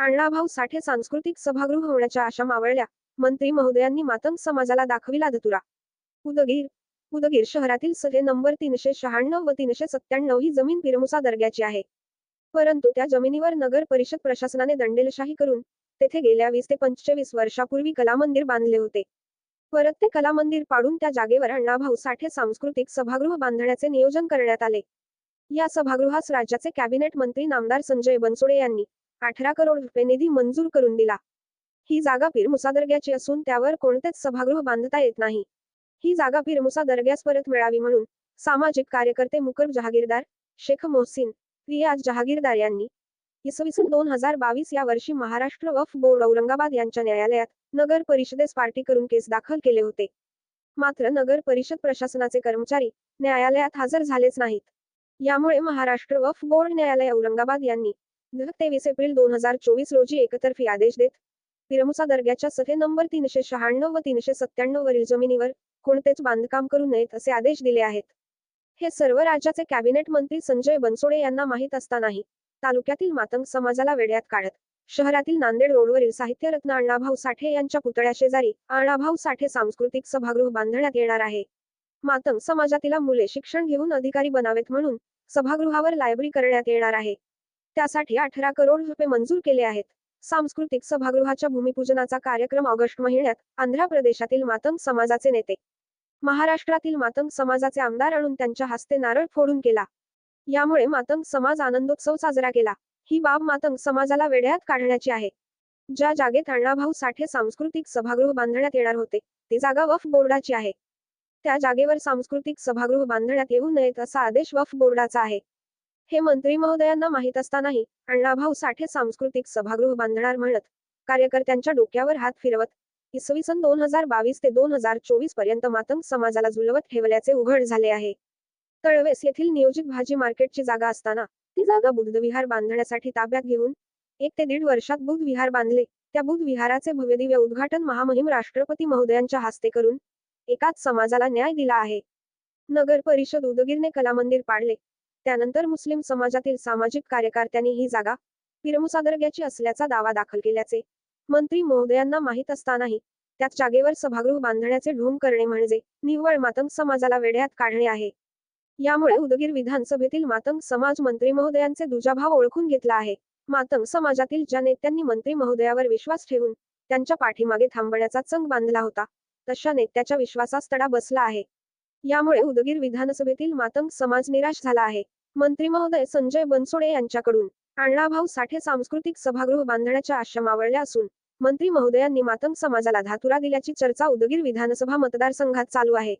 अण्णाभाऊ साठे सांस्कृतिक सभागृह होण्याच्या आशा मावळल्या. मंत्री महोदयांनी मातंग समाजाला दाखविला धतुरा. उदगीर उदगीर शहरातील सजे नंबर तीनशे शहाण्णव व तीनशे सत्त्याण्णव ही जमीन पिरमुसा दर्ग्याची आहे. परंतु त्या जमिनीवर नगर परिषद प्रशासनाने दंडेलशाही करून तेथे गेल्या वीस ते पंचवीस वर्षापूर्वी कलामंदिर बांधले होते. परत ते कलामंदिर पाडून त्या जागेवर अण्णाभाऊ साठे सांस्कृतिक सभागृह बांधण्याचे नियोजन करण्यात आले. या सभागृहास राज्याचे कॅबिनेट मंत्री नामदार संजय बनसोडे यांनी अठरा करोड रुपये निधी मंजूर करून दिला. ही जागा पिरमुसा दर्ग्याची असून त्यावर कोणतेच सभागृह बांधता येत नाही. ही जागा पिरमुसा दर्ग्यास परत मिळावी म्हणून सामाजिक कार्यकर्ते मुकर जहागीरदार शेख मोहसिन रियाज जहागीरदार यांनी इसवी सन दोन हजार बावीस या वर्षी महाराष्ट्र वफ बोर्ड औरंगाबाद यांच्या न्यायालयात नगर परिषदेस पार्टी करून केस दाखल केले होते. मात्र नगर परिषद प्रशासनाचे कर्मचारी न्यायालयात हजर झालेच नाहीत. यामुळे महाराष्ट्र वफ बोर्ड न्यायालय औरंगाबाद यांनी तेवीस एप्रिल दोन हजार चोवीस रोजी एकतर्फी आदेश देत पिरमुसा दर्ग्याच्या सखे नंबर तीनशे शहाण्णव व तीनशे सत्त्याण्णव वरील जमिनीवर कोणतेच बांधकाम करू नयेत असे आदेश दिले आहेत. हे सर्व राज्याचे कॅबिनेट मंत्री संजय बनसोडे यांना माहीत असतानाही तालुक्यातील मातंग समाजाला वेड्यात काढत शहरातील नांदेड रोडवरील साहित्यरत्न अण्णाभाऊ साठे यांच्या पुतळ्या शेजारी अण्णाभाऊ साठे सांस्कृतिक सभागृह बांधण्यात येणार आहे. मातंग समाजातील मुले शिक्षण घेऊन अधिकारी बनावेत म्हणून सभागृहावर लायब्ररी करण्यात येणार आहे. त्यासाठी अठरा करोड रुपये मंजूर केले आहेत. सांस्कृतिक सभागृहाच्या भूमिपूजनाचा कार्यक्रम ऑगस्ट महिन्यात आंध्र प्रदेशातील मातंग समाजाचे नेते महाराष्ट्रातील मातंग समाजाचे आमदार आणून त्यांच्या हस्ते नारळ फोडून केला. यामुळे मातंग समाज आनंदोत्सव साजरा केला. ही बाब मातंग समाजाला वेढ्यात काढण्याची आहे. ज्या जागेत अण्णाभाऊ साठे सांस्कृतिक सभागृह बांधण्यात येणार होते ती जागा वफ बोर्डाची आहे. त्या जागेवर सांस्कृतिक सभागृह बांधण्यात येऊ नयेत असा आदेश वफ बोर्डाचा आहे. हे मंत्री महोदयांना माहीत असतानाही अण्णाभाऊ साठे सांस्कृतिक सभागृह बांधणार म्हणत कार्यकर्त्यांच्या डोक्यावर हात फिरवत इसवी सन दोन हजार बावीस ते दोन हजार चोवीसपर्यंत मातंग समाजाला झुलवत ठेवल्याचे उघड झाले आहे. तळवेस येथील नियोजित भाजी मार्केटची जागा असताना ती जागा बुद्धविहार बांधण्यासाठी ताब्यात घेऊन एक ते दीड वर्षात बुद्ध विहार बांधले. त्या बुद्ध विहाराचे भव्यदिव्य उद्घाटन महामहिम राष्ट्रपती महोदयांच्या हस्ते करून एकाच समाजाला न्याय दिला आहे. नगर परिषद उदगीरने कलामंदिर पाडले. त्यानंतर मुस्लिम समाजातील सामाजिक कार्यकर्त्यांनी ही जागा पिरमुसादर्ग्याची असल्याचा दावा दाखल केल्याचे मंत्री महोदयांना माहीत असतानाही त्याच जागेवर सभागृह बांधण्याचे ढोंग करणे म्हणजे निव्वळ मातंग समाजाला वेढ्यात काढणे आहे. यामुळे उदगीर विधानसभेतील मातंग समाज मंत्री महोदयांचे दुजाभाव ओळखून घेतला आहे. मातंग समाजातील ज्या नेत्यांनी मंत्री महोदयावर विश्वास ठेवून त्यांच्या पाठीमागे थांबण्याचा चंग बांधला होता तशा नेत्याच्या विश्वासास तडा बसला आहे. यामुळे उदगीर विधानसभेतील मातंग समाज निराश झाला आहे. मंत्री महोदय संजय बनसोडे यांच्याकडून अण्णाभाऊ साठे सांस्कृतिक सभागृह बांधण्याच्या आशा मावळल्या असून मंत्री महोदयांनी मातंग समाजाला धातुरा दिल्याची चर्चा उदगीर विधानसभा मतदारसंघात चालू आहे.